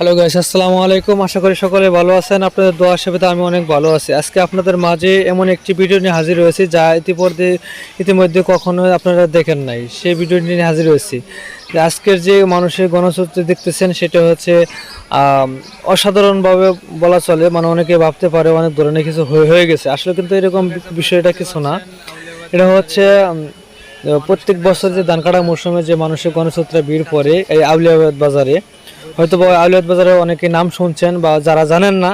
Hello guys আসসালামু আলাইকুম। আশা করি সকলে ভালো আছেন। আপনাদের দোয়া সেবাতে আমি অনেক ভালো আছি। আজকে আপনাদের মাঝে এমন একটি ভিডিও নিয়ে হাজির হয়েছি যা ইতিমধ্যে ইতিমধ্যে কখনো আপনারা দেখেন নাই। সেই ভিডিও নিয়ে হাজির হয়েছি। আজকের যে মানুষের গণসূত্র দেখতেছেন, সেটা হচ্ছে অসাধারণভাবে বলা চলে মানে অনেকে ভাবতে পারে অনেক ধরনের কিছু হয়ে হয়ে গেছে। আসলে কিন্তু এরকম বিষয়টা কিছু না। এটা হচ্ছে প্রত্যেক বছর যে ধান কাটা মৌসুমে যে মানুষের গণসূত্রে ভিড় পড়ে, এই আউলিয়াবাদ বাজারে হয়তো বা আউলিয়াবাদ বাজারে অনেকে নাম শুনছেন বা যারা জানেন না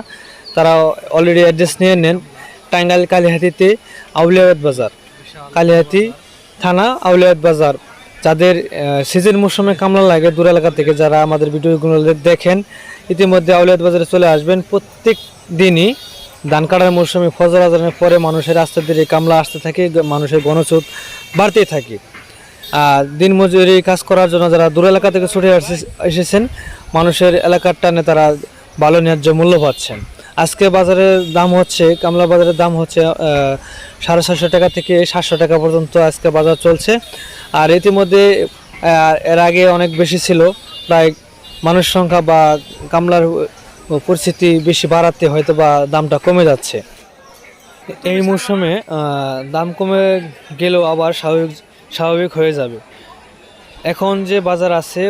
তারা অলরেডি অ্যাড্রেস নিয়ে নেন। টাঙ্গাইল কালিহাতিতে আউলিয়াবাদ বাজার। কালিহাতি থানা আউলিয়াবাদ বাজার। যাদের সিজন মৌসুমে কামলা লাগে দূর এলাকা থেকে যারা আমাদের ভিডিওগুলো দেখেন ইতিমধ্যে আউলিয়াবাদ বাজারে চলে আসবেন। প্রত্যেক দিনই ধান কাটার মৌসুমে ফজর আজানের পরে মানুষের রাস্তা দিয়ে কামলা আসতে থাকে মানুষের গণচুত বাড়তেই থাকে। দিনমজুরি কাজ করার জন্য যারা দূর এলাকা থেকে ছুটে এসেছেন, মানুষের এলাকার টানে তারা ভালো ন্যায্য মূল্য পাচ্ছেন। আজকে বাজারের দাম হচ্ছে, কামলা বাজারের দাম হচ্ছে সাড়ে ছশো টাকা থেকে সাতশো টাকা পর্যন্ত আজকে বাজার চলছে। আর ইতিমধ্যে এর আগে অনেক বেশি ছিল, প্রায় মানুষ সংখ্যা বা কামলার পরিস্থিতি বেশি বাড়াতে হয়তো বা দামটা কমে যাচ্ছে। এই মৌসুমে দাম কমে গেলেও আবার স্বাভাবিক স্বাভাবিক হয়ে যাবে। এখন যে বাজার আছে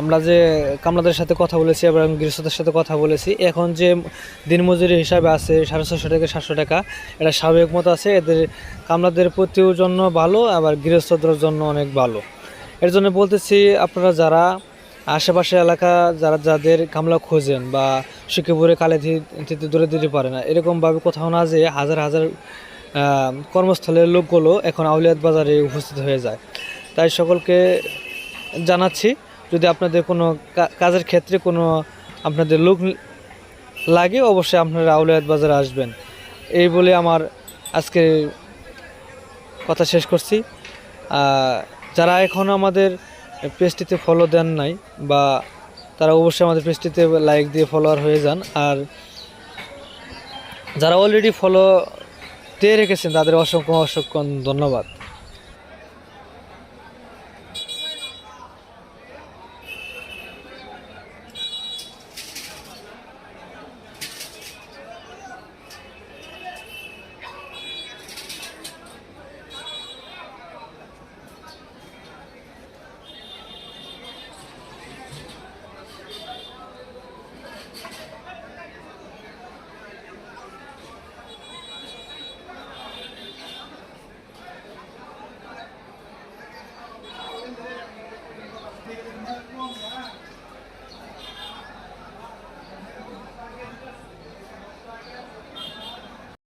আমরা যে কামলাদের সাথে কথা বলেছি এবং গৃহস্থদের সাথে কথা বলেছি, এখন যে দিনমজুরি হিসাবে আছে সাড়ে ছশো থেকে সাতশো টাকা, এটা স্বাভাবিক মতো আছে। এদের কামলাদের প্রতিও জন্য ভালো, আবার গৃহস্থদের জন্য অনেক ভালো। এর জন্য বলতেছি, আপনারা যারা আশেপাশে এলাকা, যারা যাদের কামলা খোঁজেন বা শিখিপুরে কালে দূরে দিতে পারে না, এরকমভাবে কোথাও না যে হাজার হাজার কর্মস্থলের লোকগুলো এখন আউলিয়াত বাজারে উপস্থিত হয়ে যায়। তাই সকলকে জানাচ্ছি, যদি আপনাদের কোনো কাজের ক্ষেত্রে কোনো আপনাদের লোক লাগে, অবশ্যই আপনারা আউলিয়াত বাজারে আসবেন। এই বলে আমার আজকে কথা শেষ করছি। যারা এখনও আমাদের পেজটিতে ফলো দেন নাই, বা তারা অবশ্যই আমাদের পেজটিতে লাইক দিয়ে ফলোয়ার হয়ে যান। আর যারা অলরেডি ফলো দিয়ে রেখেছেন তাদের অসংখ্য অসংখ্য ধন্যবাদ।